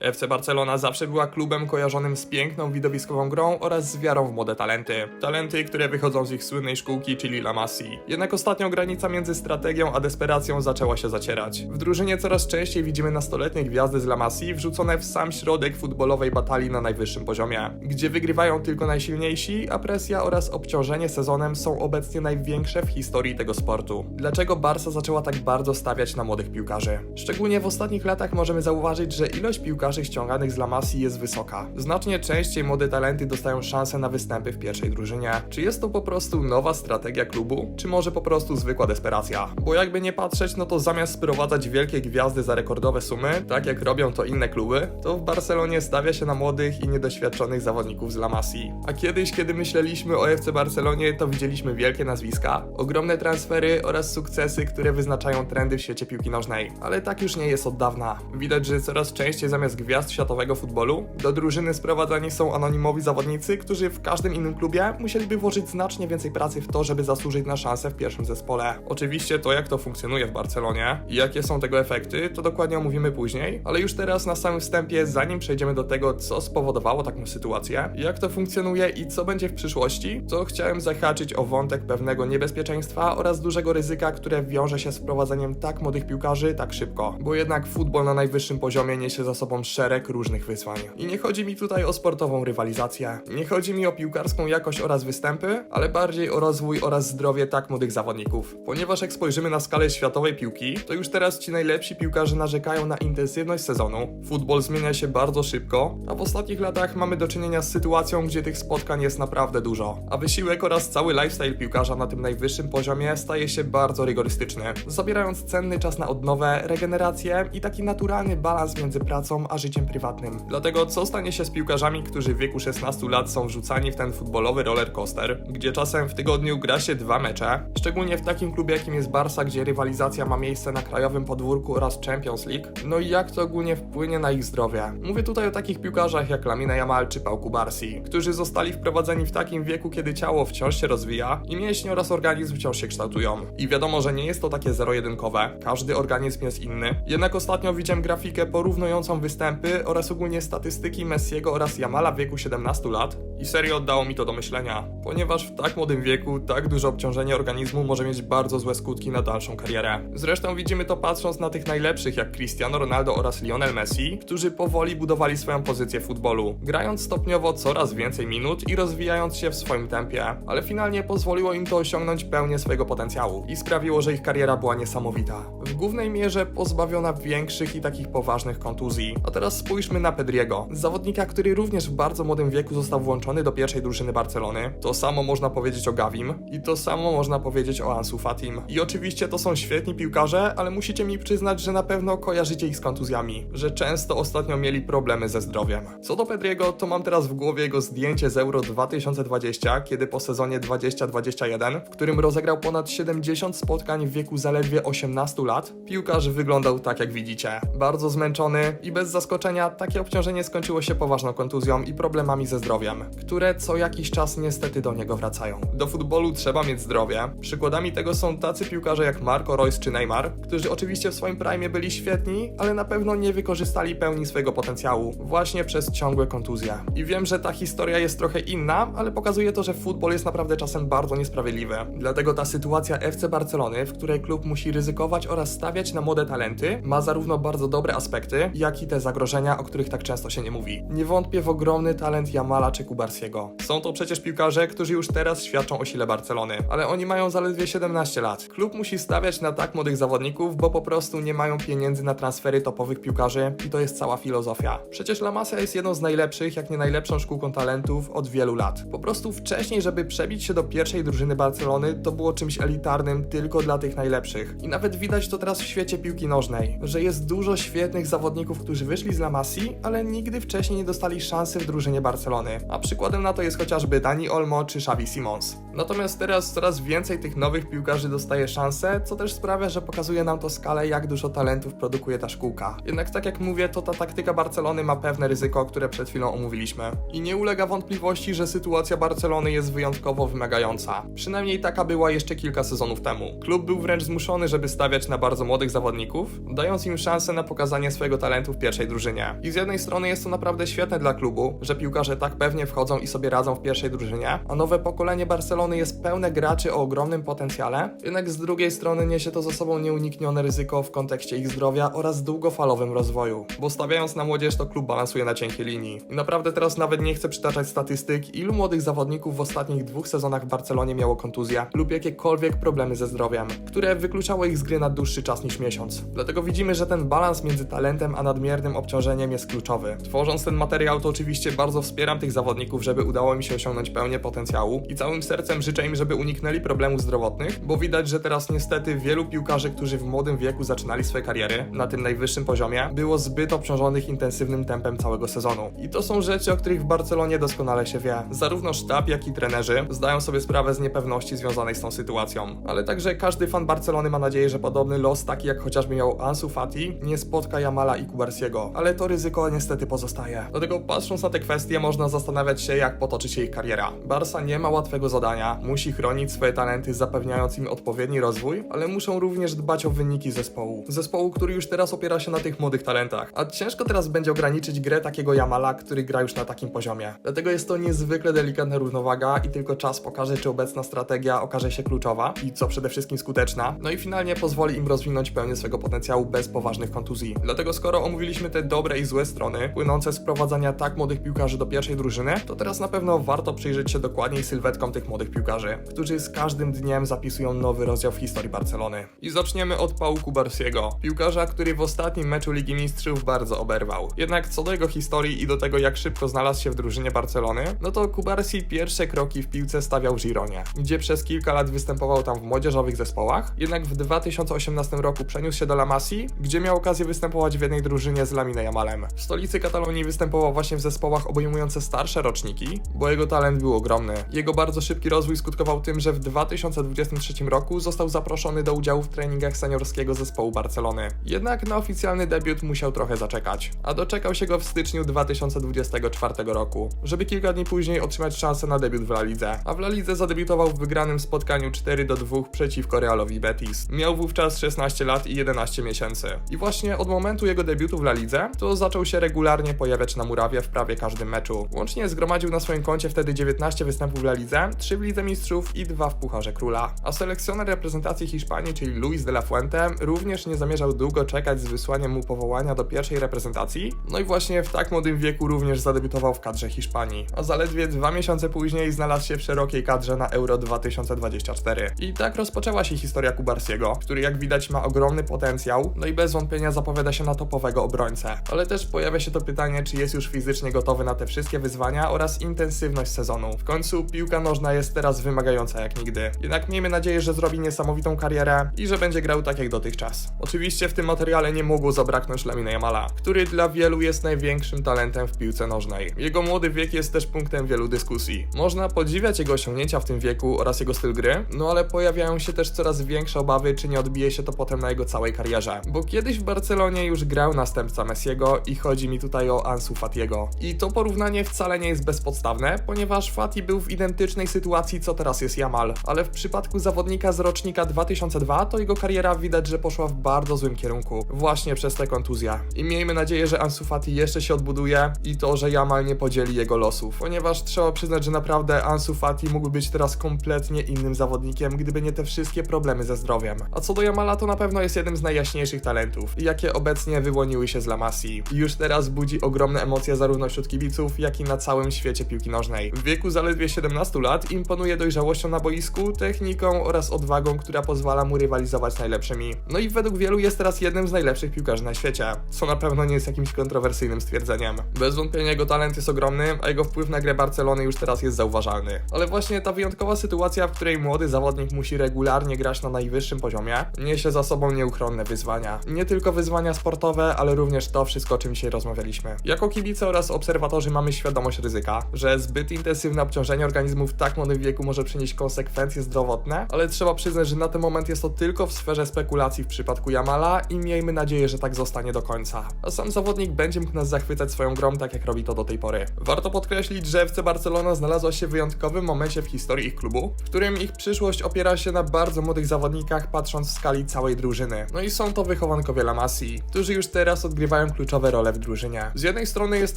FC Barcelona zawsze była klubem kojarzonym z piękną widowiskową grą oraz z wiarą w młode talenty. Talenty, które wychodzą z ich słynnej szkółki, czyli La Masi. Jednak ostatnio granica między strategią a desperacją zaczęła się zacierać. W drużynie coraz częściej widzimy nastoletnie gwiazdy z La Masi wrzucone w sam środek futbolowej batalii na najwyższym poziomie, gdzie wygrywają tylko najsilniejsi, a presja oraz obciążenie sezonem są obecnie największe w historii tego sportu. Dlaczego Barca zaczęła tak bardzo stawiać na młodych piłkarzy? Szczególnie w ostatnich latach możemy zauważyć, że ilość piłkarzy ściąganych z La Masi jest wysoka. Znacznie częściej młode talenty dostają szansę na występy w pierwszej drużynie. Czy jest to po prostu nowa strategia klubu, czy może po prostu zwykła desperacja? Bo jakby nie patrzeć, no to zamiast sprowadzać wielkie gwiazdy za rekordowe sumy, tak jak robią to inne kluby, to w Barcelonie stawia się na młodych i niedoświadczonych zawodników z La Masi. A kiedyś, kiedy myśleliśmy o FC Barcelonie, to widzieliśmy wielkie nazwiska, ogromne transfery oraz sukcesy, które wyznaczają trendy w świecie piłki nożnej. Ale tak już nie jest od dawna. Widać, że coraz częściej zamiast gwiazd światowego futbolu, do drużyny sprowadzani są anonimowi zawodnicy, którzy w każdym innym klubie musieliby włożyć znacznie więcej pracy w to, żeby zasłużyć na szansę w pierwszym zespole. Oczywiście to, jak to funkcjonuje w Barcelonie i jakie są tego efekty, to dokładnie omówimy później, ale już teraz na samym wstępie, zanim przejdziemy do tego, co spowodowało taką sytuację, jak to funkcjonuje i co będzie w przyszłości, to chciałem zahaczyć o wątek pewnego niebezpieczeństwa oraz dużego ryzyka, które wiąże się z wprowadzeniem tak młodych piłkarzy tak szybko, bo jednak futbol na najwyższym poziomie niesie za sobą szereg różnych wyzwań. I nie chodzi mi tutaj o sportową rywalizację, nie chodzi mi o piłkarską jakość oraz występy, ale bardziej o rozwój oraz zdrowie tak młodych zawodników. Ponieważ jak spojrzymy na skalę światowej piłki, to już teraz ci najlepsi piłkarze narzekają na intensywność sezonu. Futbol zmienia się bardzo szybko, a w ostatnich latach mamy do czynienia z sytuacją, gdzie tych spotkań jest naprawdę dużo. A wysiłek oraz cały lifestyle piłkarza na tym najwyższym poziomie staje się bardzo rygorystyczny, zabierając cenny czas na odnowę, regenerację i taki naturalny balans między pracą a życiem prywatnym. Dlatego co stanie się z piłkarzami, którzy w wieku 16 lat są wrzucani w ten futbolowy roller coaster, gdzie czasem w tygodniu gra się dwa mecze, szczególnie w takim klubie jakim jest Barca, gdzie rywalizacja ma miejsce na krajowym podwórku oraz Champions League, no i jak to ogólnie wpłynie na ich zdrowie. Mówię tutaj o takich piłkarzach jak Lamina Yamal czy Pau Kubarsi, którzy zostali wprowadzeni w takim wieku, kiedy ciało wciąż się rozwija i mięśnie oraz organizm wciąż się kształtują. I wiadomo, że nie jest to takie zero-jedynkowe, każdy organizm jest inny. Jednak ostatnio widziałem grafikę porównującą występy oraz ogólnie statystyki Messiego oraz Yamala w wieku 17 lat i serio oddało mi to do myślenia, ponieważ w tak młodym wieku tak duże obciążenie organizmu może mieć bardzo złe skutki na dalszą karierę. Zresztą widzimy to patrząc na tych najlepszych jak Cristiano Ronaldo oraz Lionel Messi, którzy powoli budowali swoją pozycję w futbolu, grając stopniowo coraz więcej minut i rozwijając się w swoim tempie, ale finalnie pozwoliło im to osiągnąć pełnię swojego potencjału i sprawiło, że ich kariera była niesamowita. W głównej mierze pozbawiona większych i takich poważnych kontuzji. A teraz spójrzmy na Pedriego, zawodnika, który również w bardzo młodym wieku został włączony do pierwszej drużyny Barcelony. To samo można powiedzieć o Gavim i to samo można powiedzieć o Ansu Fatim. I oczywiście to są świetni piłkarze, ale musicie mi przyznać, że na pewno kojarzycie ich z kontuzjami, że często ostatnio mieli problemy ze zdrowiem. Co do Pedriego, to mam teraz w głowie jego zdjęcie z Euro 2020, kiedy po sezonie 2021, w którym rozegrał ponad 70 spotkań w wieku zaledwie 18 lat, piłkarz wyglądał tak jak widzicie. Bardzo zmęczony i bez zaskoczenia takie obciążenie skończyło się poważną kontuzją i problemami ze zdrowiem, które co jakiś czas niestety do niego wracają. Do futbolu trzeba mieć zdrowie. Przykładami tego są tacy piłkarze jak Marco Reus czy Neymar, którzy oczywiście w swoim prime byli świetni, ale na pewno nie wykorzystali pełni swojego potencjału, właśnie przez ciągłe kontuzje. I wiem, że ta historia jest trochę inna, ale pokazuje to, że futbol jest naprawdę czasem bardzo niesprawiedliwy. Dlatego ta sytuacja FC Barcelony, w której klub musi ryzykować oraz stawiać na młode talenty, ma zarówno bardzo dobre aspekty, jak i te zagrożenia, o których tak często się nie mówi. Nie wątpię w ogromny talent Jamala czy Kubarsiego. Są to przecież piłkarze, którzy już teraz świadczą o sile Barcelony, ale oni mają zaledwie 17 lat. Klub musi stawiać na tak młodych zawodników, bo po prostu nie mają pieniędzy na transfery topowych piłkarzy i to jest cała filozofia. Przecież La Masia jest jedną z najlepszych, jak nie najlepszą szkółką talentów od wielu lat. Po prostu wcześniej, żeby przebić się do pierwszej drużyny Barcelony, to było czymś elitarnym tylko dla tych najlepszych. I nawet widać to teraz w świecie piłki nożnej, że jest dużo świetnych zawodników, którzy wyszli z La Masii, ale nigdy wcześniej nie dostali szansy w drużynie Barcelony. A przykładem na to jest chociażby Dani Olmo czy Xavi Simons. Natomiast teraz coraz więcej tych nowych piłkarzy dostaje szansę, co też sprawia, że pokazuje nam to skalę, jak dużo talentów produkuje ta szkółka. Jednak tak jak mówię, to ta taktyka Barcelony ma pewne ryzyko, które przed chwilą omówiliśmy. I nie ulega wątpliwości, że sytuacja Barcelony jest wyjątkowo wymagająca. Przynajmniej taka była jeszcze kilka sezonów temu. Klub był wręcz zmuszony, żeby stawiać na bardzo młodych zawodników, dając im szansę na pokazanie swojego talentu w pierwszej drużynie. I z jednej strony jest to naprawdę świetne dla klubu, że piłkarze tak pewnie wchodzą i sobie radzą w pierwszej drużynie, a nowe pokolenie Barcelony jest pełne graczy o ogromnym potencjale, jednak z drugiej strony niesie to za sobą nieuniknione ryzyko w kontekście ich zdrowia oraz długofalowym rozwoju, bo stawiając na młodzież to klub balansuje na cienkiej linii. I naprawdę teraz nawet nie chcę przytaczać statystyk, ilu młodych zawodników w ostatnich dwóch sezonach w Barcelonie miało kontuzję lub jakiekolwiek problemy ze zdrowiem, które wykluczało ich z gry na dłuższy czas niż miesiąc. Dlatego widzimy, że ten balans między talentem a nadmiernym obciążeniem jest kluczowy. Tworząc ten materiał to oczywiście bardzo wspieram tych zawodników, żeby udało mi się osiągnąć pełnię potencjału i całym sercem życzę im, żeby uniknęli problemów zdrowotnych, bo widać, że teraz niestety wielu piłkarzy, którzy w młodym wieku zaczynali swoje kariery na tym najwyższym poziomie, było zbyt obciążonych intensywnym tempem całego sezonu. I to są rzeczy, o których w Barcelonie doskonale się wie. Zarówno sztab, jak i trenerzy zdają sobie sprawę z niepewności związanej z tą sytuacją. Ale także każdy fan Barcelony ma nadzieję, że podobny los, taki jak chociażby miał Ansu Fati, nie spotka Jamala i Kubarsiego. Ale to ryzyko niestety pozostaje. Dlatego patrząc na te kwestie, można zastanawiać się, jak potoczy się ich kariera. Barsa nie ma łatwego zadania, musi chronić swoje talenty, zapewniając im odpowiedni rozwój, ale muszą również dbać o wyniki zespołu. Zespołu, który już teraz opiera się na tych młodych talentach. A ciężko teraz będzie ograniczyć grę takiego Jamala, który gra już na takim poziomie. Dlatego jest to niezwykle delikatna równowaga i tylko czas pokaże, czy obecna strategia okaże się kluczowa i co przede wszystkim skuteczna. No i finalnie pozwoli im rozwinąć pełnię swojego potencjału bez poważnych kontuzji. Dlatego skoro omówiliśmy te dobre i złe strony płynące z prowadzenia tak młodych piłkarzy do pierwszej drużyny, to teraz na pewno warto przyjrzeć się dokładniej sylwetkom tych młodych piłkarzy, którzy z każdym dniem zapisują nowy rozdział w historii Barcelony. I zaczniemy od Pau Kubarsiego, piłkarza, który w ostatnim meczu Ligi Mistrzów bardzo oberwał. Jednak co do jego historii i do tego jak szybko znalazł się w drużynie Barcelony, no to Kubarsi pierwsze kroki w piłce stawiał w Gironie, gdzie przez kilka lat występował tam w młodzieżowych zespołach, jednak w 2018 roku przeniósł się do La Masi, gdzie miał okazję występować w jednej drużynie z Lamine Jamalem. W stolicy Katalonii występował właśnie w zespołach obejmujące starsze roczniki, bo jego talent był ogromny. Jego bardzo szybki rozwój skutkował tym, że w 2023 roku został zaproszony do udziału w treningach seniorskiego zespołu Barcelony. Jednak na oficjalny debiut musiał trochę zaczekać, a doczekał się go w styczniu 2024 roku, żeby kilka dni później otrzymać szansę na debiut w La Lidze. A w La Lidze zadebiutował w wygranym spotkaniu 4 do 2 przeciwko Realowi Betis. Miał wówczas 16 lat i 11 miesięcy. I właśnie od momentu jego debiutu w La Lidze, to zaczął się regularnie pojawiać na murawie w prawie każdym meczu. Łącznie zgromadził na swoim koncie wtedy 19 występów w La Lidze, 3 w Lidze Mistrzów i 2 w Pucharze Króla. A selekcjoner reprezentacji Hiszpanii, czyli Luis de la Fuente, również nie zamierzał długo czekać z wysłaniem mu powołania do pierwszej reprezentacji. No i właśnie w tak młodym wieku również zadebiutował w kadrze Hiszpanii. A zaledwie dwa miesiące później znalazł się w szerokiej kadrze na Euro 2024. I tak rozpoczęła się historia Kubarsiego, który jak widać ma ogromny potencjał, no i bez wątpienia zapowiada się na topowego obrońcę. Ale też pojawia się to pytanie, czy jest już fizycznie gotowy na te wszystkie wyzwania oraz intensywność sezonu. W końcu piłka nożna jest teraz wymagająca jak nigdy. Jednak miejmy nadzieję, że zrobi niesamowitą karierę i że będzie grał tak jak dotychczas. Oczywiście w tym materiale nie mogło zabraknąć Lamine Jamala, który dla wielu jest największym talentem w piłce nożnej. Jego młody wiek jest też punktem wielu dyskusji. Można podziwiać jego osiągnięcia w tym wieku oraz jego styl gry, no ale pojawiają się też coraz większe obawy, czy nie odbije się to potem na jego całej karierze. Bo kiedyś w Barcelonie już grał następca Messiego i chodzi mi tutaj o Ansu Fatiego. I to porównanie wcale nie jest bezpodstawne, ponieważ Fati był w identycznej sytuacji co teraz jest Jamal, ale w przypadku zawodnika z rocznika 2002 to jego kariera widać, że poszła w bardzo złym kierunku, właśnie przez tę kontuzję. I miejmy nadzieję, że Ansu Fati jeszcze się odbuduje i to, że Jamal nie podzieli jego losów, ponieważ trzeba przyznać, że naprawdę Ansu Fati mógł być teraz kompletnie innym zawodnikiem, gdyby nie te wszystkie problemy ze zdrowiem. A co do Jamala, to na pewno jest jednym z najjaśniejszych talentów, jakie obecnie wyłoniły się z La Masi. I już teraz budzi ogromne emocje zarówno wśród kibiców, jak i na całym świecie piłki nożnej. W wieku zaledwie 17 lat imponuje dojrzałością na boisku, techniką oraz odwagą, która pozwala mu rywalizować z najlepszymi. No i według wielu jest teraz jednym z najlepszych piłkarzy na świecie, co na pewno nie jest jakimś kontrowersyjnym stwierdzeniem. Bez wątpienia jego talent jest ogromny, a jego wpływ na grę Barcelony już teraz jest zauważalny. Ale właśnie ta wyjątkowa sytuacja, w której młody zawodnik musi regularnie grać na najwyższym poziomie, niesie za sobą nieuchronne wyzwania. Nie tylko wyzwania sportowe, ale również to wszystko, o czym dzisiaj rozmawialiśmy. Jako kibice oraz obserwatorzy mamy świadomość ryzyka, że zbyt intensywne obciążenie organizmu w tak młodym wieku może przynieść konsekwencje zdrowotne, ale trzeba przyznać, że na ten moment jest to tylko w sferze spekulacji w przypadku Jamala i miejmy nadzieję, że tak zostanie do końca. A sam zawodnik będzie mógł nas zachwycać swoją grą tak jak robi to do tej pory. Warto podkreślić, że FC Barcelona znalazła się w wyjątkowym momencie w historii ich klubu, w którym ich przyszłość opiera się na bardzo młodych zawodnikach, patrząc w skali całej drużyny. No i są to wychowankowie La Masii, którzy już teraz odgrywają kluczowe role w drużynie. Z jednej strony jest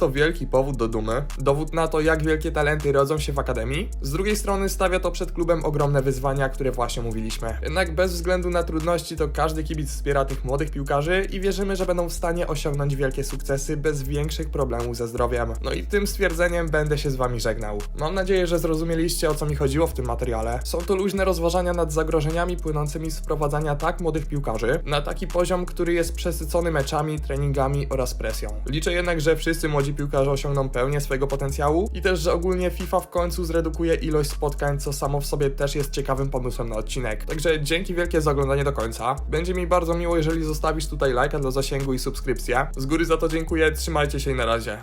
to wielki powód do dumy, dowód na to, jak wielkie talenty rodzą się w akademii, z drugiej strony stawia to przed klubem ogromne wyzwania, które właśnie mówiliśmy. Jednak bez względu na trudności, to każdy kibic wspiera tych młodych piłkarzy i wierzymy, że będą w stanie osiągnąć wielkie sukcesy bez większych problemów ze zdrowiem. No i tym stwierdzeniem będę się z wami żegnał. Mam nadzieję, że zrozumieliście o co mi chodziło w tym materiale. Są to luźne rozważania nad zagrożeniami płynącymi z wprowadzania tak młodych piłkarzy na taki poziom, który jest przesycony meczami, treningami oraz presją. Liczę jednak, że wszyscy młodzi piłkarze osiągną pełnię swojego potencjału i też, że ogólnie FIFA w końcu zredukuje ilość spotkań, co samo w sobie też jest ciekawym pomysłem na odcinek. Także dzięki wielkie za oglądanie do końca. Będzie mi bardzo miło, jeżeli zostawisz tutaj lajka dla zasięgu i subskrypcję. Z góry za to dziękuję, trzymajcie się i na razie.